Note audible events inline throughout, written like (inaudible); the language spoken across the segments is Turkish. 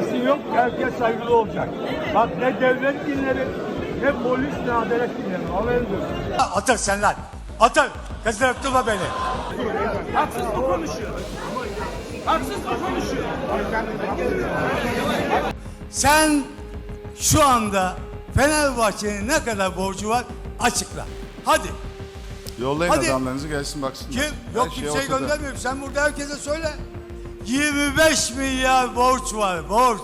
Asi yok, herkes saygılı olacak. Bak ne devlet dinleri, ne polis, ne adalet dinleri. Haberin olsun. Atır sen lan. Atır. Kızdırtma beni. Haksız mı konuşuyor? Haksız mı konuşuyor? Sen şu anda Fenerbahçe'nin ne kadar borcu var açıkla. Hadi. Yollayın Hadi. adamlarınızı gelsin baksınlar. Kim? Yok Her şey kimseyi ortada. göndermiyorum. Sen burada herkese söyle. 25 milyar borç var borç.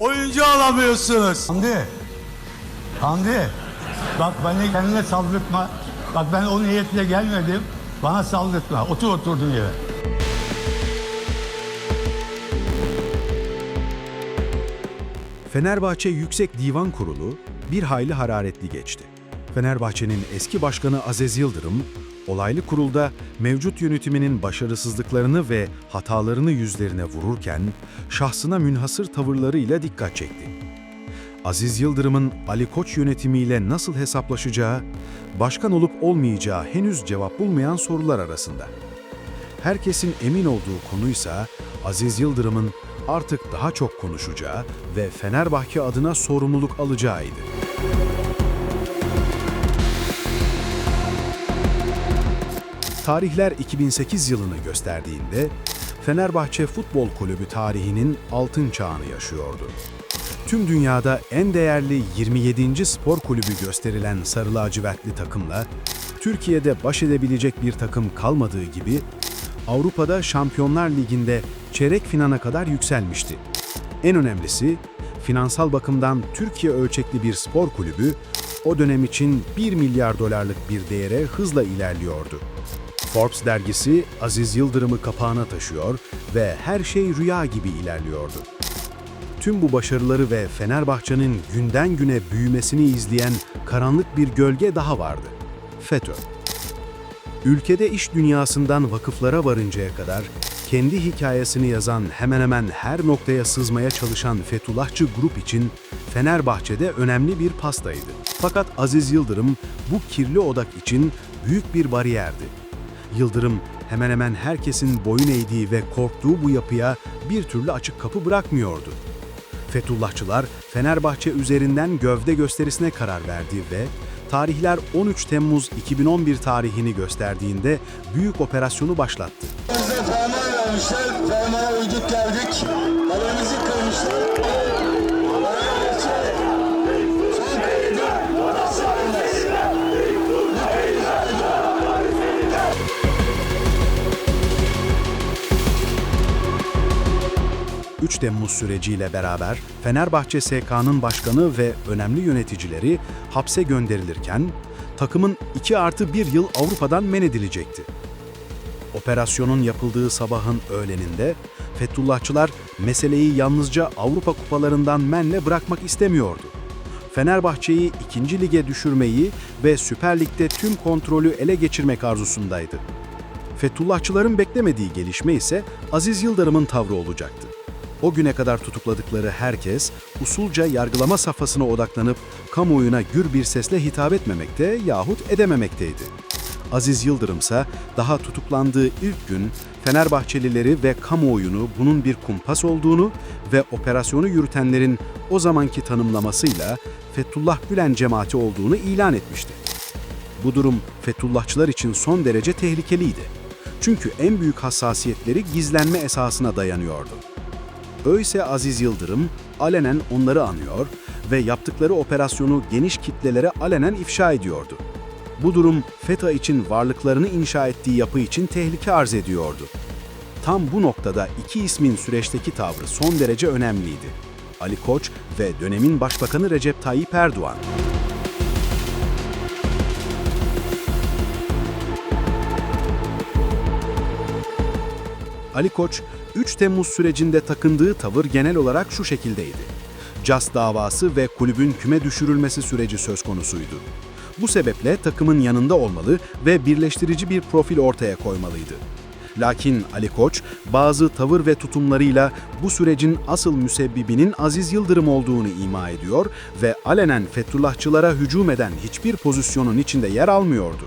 Oyuncu alamıyorsunuz. Hamdi. Hamdi. Bak beni kendine saldırtma. Bak ben o niyetle gelmedim. Bana saldırtma. Otur oturduğun yere. Fenerbahçe Yüksek Divan Kurulu bir hayli hararetli geçti. Fenerbahçe'nin eski başkanı Aziz Yıldırım, olaylı kurulda mevcut yönetiminin başarısızlıklarını ve hatalarını yüzlerine vururken, şahsına münhasır tavırlarıyla dikkat çekti. Aziz Yıldırım'ın Ali Koç yönetimiyle nasıl hesaplaşacağı, başkan olup olmayacağı henüz cevap bulmayan sorular arasında. Herkesin emin olduğu konuysa Aziz Yıldırım'ın artık daha çok konuşacağı ve Fenerbahçe adına sorumluluk alacağıydı. Tarihler 2008 yılını gösterdiğinde Fenerbahçe Futbol Kulübü tarihinin altın çağını yaşıyordu. Tüm dünyada en değerli 27. spor kulübü gösterilen Sarı Lacivertli takımla Türkiye'de baş edebilecek bir takım kalmadığı gibi Avrupa'da Şampiyonlar Ligi'nde çeyrek finana kadar yükselmişti. En önemlisi finansal bakımdan Türkiye ölçekli bir spor kulübü o dönem için 1 milyar dolarlık bir değere hızla ilerliyordu. Forbes dergisi Aziz Yıldırım'ı kapağına taşıyor ve her şey rüya gibi ilerliyordu. Tüm bu başarıları ve Fenerbahçe'nin günden güne büyümesini izleyen karanlık bir gölge daha vardı. FETÖ. Ülkede iş dünyasından vakıflara varıncaya kadar kendi hikayesini yazan hemen hemen her noktaya sızmaya çalışan Fethullahçı grup için Fenerbahçe'de önemli bir pastaydı. Fakat Aziz Yıldırım bu kirli odak için büyük bir bariyerdi. Yıldırım hemen hemen herkesin boyun eğdiği ve korktuğu bu yapıya bir türlü açık kapı bırakmıyordu. Fethullahçılar Fenerbahçe üzerinden gövde gösterisine karar verdi ve tarihler 13 Temmuz 2011 tarihini gösterdiğinde büyük operasyonu başlattı. Bize ferman vermişler, fermana uyduk geldik. 3 Temmuz süreciyle beraber Fenerbahçe SK'nın başkanı ve önemli yöneticileri hapse gönderilirken takımın 2 artı 1 yıl Avrupa'dan men edilecekti. Operasyonun yapıldığı sabahın öğleninde Fethullahçılar meseleyi yalnızca Avrupa kupalarından menle bırakmak istemiyordu. Fenerbahçe'yi 2. lige düşürmeyi ve Süper Lig'de tüm kontrolü ele geçirmek arzusundaydı. Fethullahçıların beklemediği gelişme ise Aziz Yıldırım'ın tavrı olacaktı. O güne kadar tutukladıkları herkes usulca yargılama safhasına odaklanıp kamuoyuna gür bir sesle hitap etmemekte yahut edememekteydi. Aziz Yıldırım ise daha tutuklandığı ilk gün Fenerbahçelileri ve kamuoyunu bunun bir kumpas olduğunu ve operasyonu yürütenlerin o zamanki tanımlamasıyla Fethullah Gülen cemaati olduğunu ilan etmişti. Bu durum Fethullahçılar için son derece tehlikeliydi. Çünkü en büyük hassasiyetleri gizlenme esasına dayanıyordu. Öyleyse Aziz Yıldırım alenen onları anıyor ve yaptıkları operasyonu geniş kitlelere alenen ifşa ediyordu. Bu durum FETA için varlıklarını inşa ettiği yapı için tehlike arz ediyordu. Tam bu noktada iki ismin süreçteki tavrı son derece önemliydi. Ali Koç ve dönemin Başbakanı Recep Tayyip Erdoğan. Ali Koç, 3 Temmuz sürecinde takındığı tavır genel olarak şu şekildeydi. CAS davası ve kulübün küme düşürülmesi süreci söz konusuydu. Bu sebeple takımın yanında olmalı ve birleştirici bir profil ortaya koymalıydı. Lakin Ali Koç bazı tavır ve tutumlarıyla bu sürecin asıl müsebbibinin Aziz Yıldırım olduğunu ima ediyor ve alenen Fethullahçılara hücum eden hiçbir pozisyonun içinde yer almıyordu.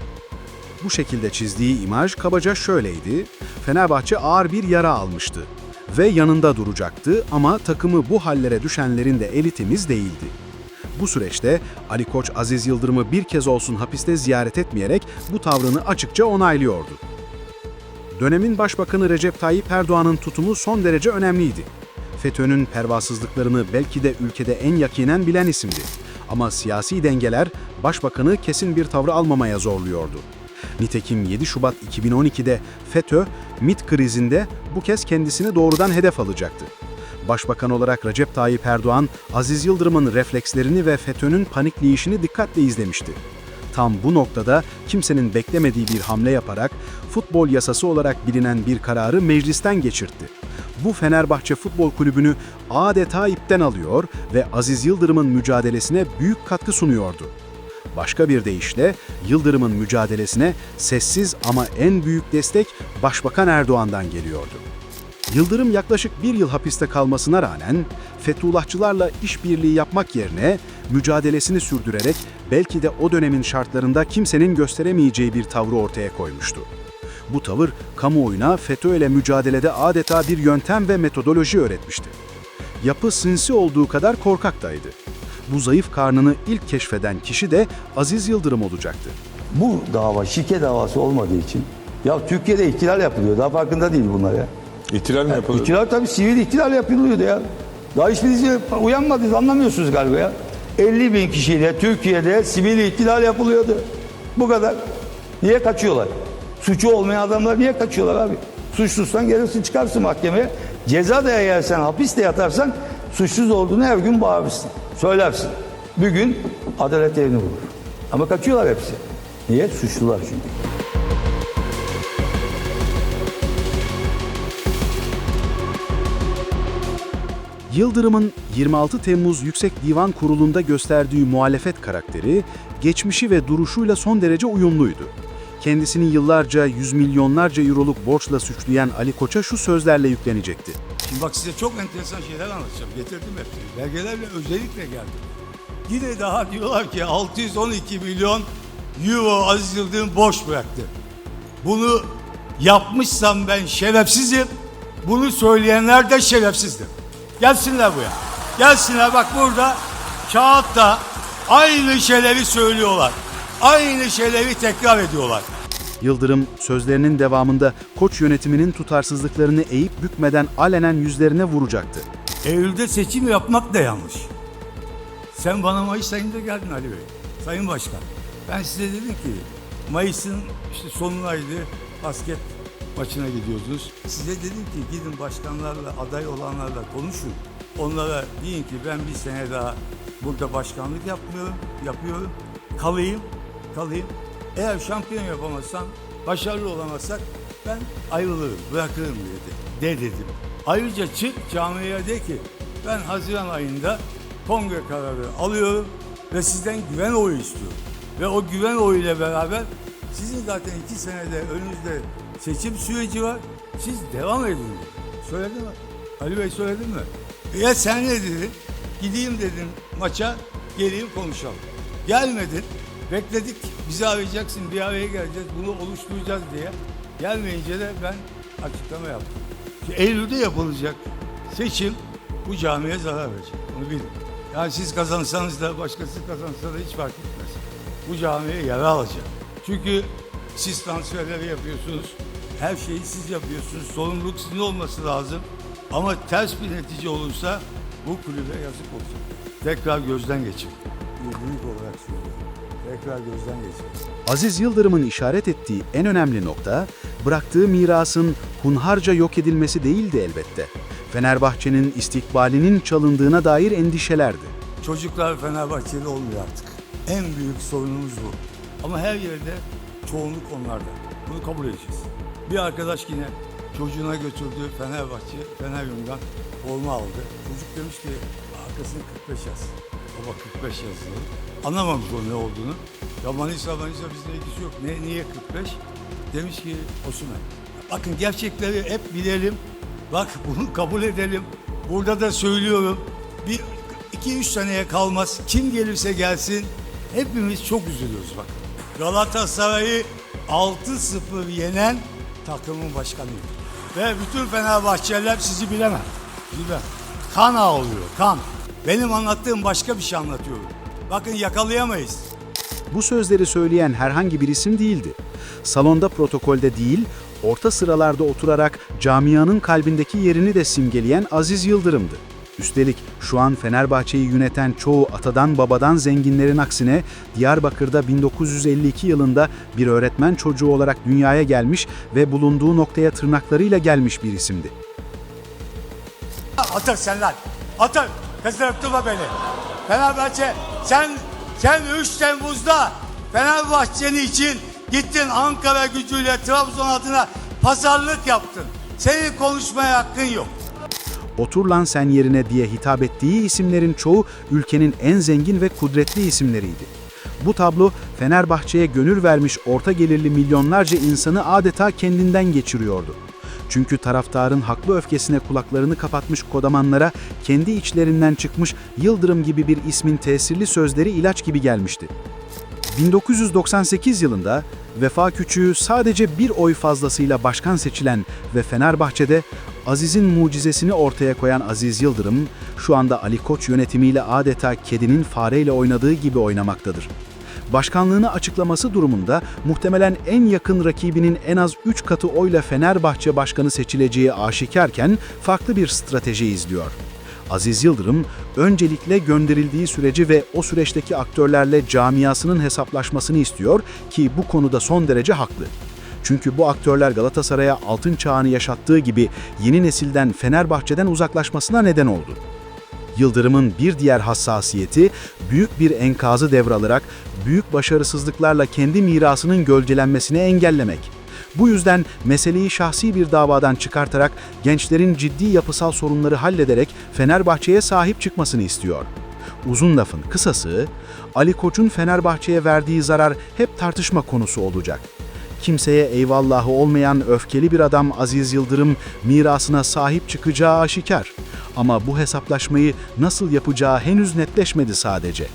Bu şekilde çizdiği imaj kabaca şöyleydi. Fenerbahçe ağır bir yara almıştı ve yanında duracaktı ama takımı bu hallere düşenlerin de eli temiz değildi. Bu süreçte Ali Koç Aziz Yıldırım'ı bir kez olsun hapiste ziyaret etmeyerek bu tavrını açıkça onaylıyordu. Dönemin Başbakanı Recep Tayyip Erdoğan'ın tutumu son derece önemliydi. FETÖ'nün pervasızlıklarını belki de ülkede en yakinen bilen isimdi. Ama siyasi dengeler Başbakanı kesin bir tavrı almamaya zorluyordu. Nitekim 7 Şubat 2012'de FETÖ, MİT krizinde bu kez kendisini doğrudan hedef alacaktı. Başbakan olarak Recep Tayyip Erdoğan, Aziz Yıldırım'ın reflekslerini ve FETÖ'nün panikleyişini dikkatle izlemişti. Tam bu noktada kimsenin beklemediği bir hamle yaparak futbol yasası olarak bilinen bir kararı meclisten geçirtti. Bu Fenerbahçe Futbol Kulübü'nü adeta ipten alıyor ve Aziz Yıldırım'ın mücadelesine büyük katkı sunuyordu. Başka bir deyişle Yıldırım'ın mücadelesine sessiz ama en büyük destek Başbakan Erdoğan'dan geliyordu. Yıldırım yaklaşık bir yıl hapiste kalmasına rağmen Fethullahçılarla işbirliği yapmak yerine mücadelesini sürdürerek belki de o dönemin şartlarında kimsenin gösteremeyeceği bir tavrı ortaya koymuştu. Bu tavır kamuoyuna FETÖ ile mücadelede adeta bir yöntem ve metodoloji öğretmişti. Yapı sinsi olduğu kadar korkaktaydı. Bu zayıf karnını ilk keşfeden kişi de Aziz Yıldırım olacaktı. Bu dava şike davası olmadığı için ya Türkiye'de ihtilal yapılıyor. Daha farkında değil bunlar ya. İhtilal mi yapılıyor? İhtilal tabii sivil ihtilal yapılıyordu ya. Daha hiçbiriniz uyanmadınız anlamıyorsunuz galiba ya. 50 bin kişiyle Türkiye'de sivil ihtilal yapılıyordu. Bu kadar. Niye kaçıyorlar? Suçu olmayan adamlar niye kaçıyorlar abi? Suçsuzsan gelirsin çıkarsın mahkemeye. Ceza da yersen, hapis de yatarsan suçsuz olduğunu her gün bağırırsın. Söylersin. Bir gün adalet yerini bulur. Ama kaçıyorlar hepsi. Niye? Suçlular çünkü. Yıldırım'ın 26 Temmuz Yüksek Divan Kurulu'nda gösterdiği muhalefet karakteri, geçmişi ve duruşuyla son derece uyumluydu. Kendisini yıllarca yüz milyonlarca euroluk borçla suçlayan Ali Koç'a şu sözlerle yüklenecekti. Şimdi bak size çok enteresan şeyler anlatacağım. Getirdim hepsini. Belgelerle özellikle geldim. Yine daha diyorlar ki 612 milyon euro Aziz Yıldırım borç bıraktı. Bunu yapmışsam ben şerefsizim. Bunu söyleyenler de şerefsizdir. Gelsinler buraya. Gelsinler bak burada kağıtta aynı şeyleri söylüyorlar. Aynı şeyleri tekrar ediyorlar. Yıldırım sözlerinin devamında Koç yönetiminin tutarsızlıklarını eğip bükmeden alenen yüzlerine vuracaktı. Eylül'de seçim yapmak da yanlış. Sen bana Mayıs ayında geldin Ali Bey. Sayın Başkan. Ben size dedim ki Mayıs'ın işte sonundaydı. Basket maçına gidiyordunuz. Size dedim ki gidin başkanlarla, aday olanlarla konuşun. Onlara deyin ki ben bir sene daha burada başkanlık yapmıyorum, yapıyorum. Kalayım, kalayım. Eğer şampiyon yapamazsam, başarılı olamazsak ben ayrılırım, bırakırım dedi. De dedim. Ayrıca çık camiye de ki ben Haziran ayında kongre kararı alıyorum ve sizden güven oyu istiyorum. Ve o güven oyu ile beraber sizin zaten iki senede önünüzde seçim süreci var. Siz devam edin. Söyledi mi? Ali Bey söyledi mi? Ya sen ne dedin? Gideyim dedim maça, geleyim konuşalım. Gelmedin. Bekledik. Bizi arayacaksın, bir araya geleceğiz, bunu oluşturacağız diye. Gelmeyince de ben açıklama yaptım. Ki Eylül'de yapılacak seçim bu camiye zarar verecek. Onu bilin. Yani siz kazansanız da başkası kazansa da hiç fark etmez. Bu camiye yara alacak. Çünkü siz transferleri yapıyorsunuz. Her şeyi siz yapıyorsunuz. Sorumluluk sizin olması lazım. Ama ters bir netice olursa bu kulübe yazık olacak. Tekrar gözden geçin. Büyük olarak söylüyorum. Tekrar gözden geçin. Aziz Yıldırım'ın işaret ettiği en önemli nokta, bıraktığı mirasın hunharca yok edilmesi değildi elbette. Fenerbahçe'nin istikbalinin çalındığına dair endişelerdi. Çocuklar Fenerbahçeli olmuyor artık. En büyük sorunumuz bu. Ama her yerde çoğunluk onlarda. Bunu kabul edeceğiz. Bir arkadaş yine çocuğuna götürdüğü Fenerbahçe, Feneryum'dan forma aldı. Çocuk demiş ki arkasını 45 yaz. Baba 45 yazıyor. Anlamamış o ne olduğunu. Ya Manisa Manisa bizde ilgisi yok. Ne, niye 45? Demiş ki Osman. Bakın gerçekleri hep bilelim. Bak (laughs) bunu kabul edelim. Burada da söylüyorum. Bir 2-3 seneye kalmaz. Kim gelirse gelsin hepimiz çok üzülüyoruz bak. Galatasaray'ı 6-0 yenen takımın başkanıyım. Ve bütün Fenerbahçeliler sizi bilemem. Bilemem. Kan ağlıyor, kan. Benim anlattığım başka bir şey anlatıyorum. Bakın yakalayamayız. Bu sözleri söyleyen herhangi bir isim değildi. Salonda protokolde değil, orta sıralarda oturarak camianın kalbindeki yerini de simgeleyen Aziz Yıldırım'dı. Üstelik şu an Fenerbahçe'yi yöneten çoğu atadan babadan zenginlerin aksine Diyarbakır'da 1952 yılında bir öğretmen çocuğu olarak dünyaya gelmiş ve bulunduğu noktaya tırnaklarıyla gelmiş bir isimdi. Atır sen lan. Atır. Kızdırtma beni. Fenerbahçe sen sen 3 Temmuz'da Fenerbahçe'nin için gittin Ankara gücüyle Trabzon adına pazarlık yaptın. Senin konuşmaya hakkın yok. Otur lan sen yerine diye hitap ettiği isimlerin çoğu ülkenin en zengin ve kudretli isimleriydi. Bu tablo Fenerbahçe'ye gönül vermiş orta gelirli milyonlarca insanı adeta kendinden geçiriyordu. Çünkü taraftarın haklı öfkesine kulaklarını kapatmış kodamanlara kendi içlerinden çıkmış Yıldırım gibi bir ismin tesirli sözleri ilaç gibi gelmişti. 1998 yılında Vefa Küçüğü sadece bir oy fazlasıyla başkan seçilen ve Fenerbahçe'de Aziz'in mucizesini ortaya koyan Aziz Yıldırım, şu anda Ali Koç yönetimiyle adeta kedinin fareyle oynadığı gibi oynamaktadır. Başkanlığını açıklaması durumunda muhtemelen en yakın rakibinin en az 3 katı oyla Fenerbahçe başkanı seçileceği aşikarken farklı bir strateji izliyor. Aziz Yıldırım öncelikle gönderildiği süreci ve o süreçteki aktörlerle camiasının hesaplaşmasını istiyor ki bu konuda son derece haklı. Çünkü bu aktörler Galatasaray'a altın çağını yaşattığı gibi yeni nesilden Fenerbahçe'den uzaklaşmasına neden oldu. Yıldırım'ın bir diğer hassasiyeti büyük bir enkazı devralarak büyük başarısızlıklarla kendi mirasının gölgelenmesini engellemek. Bu yüzden meseleyi şahsi bir davadan çıkartarak gençlerin ciddi yapısal sorunları hallederek Fenerbahçe'ye sahip çıkmasını istiyor. Uzun lafın kısası, Ali Koç'un Fenerbahçe'ye verdiği zarar hep tartışma konusu olacak. Kimseye eyvallahı olmayan öfkeli bir adam Aziz Yıldırım mirasına sahip çıkacağı aşikar. Ama bu hesaplaşmayı nasıl yapacağı henüz netleşmedi sadece.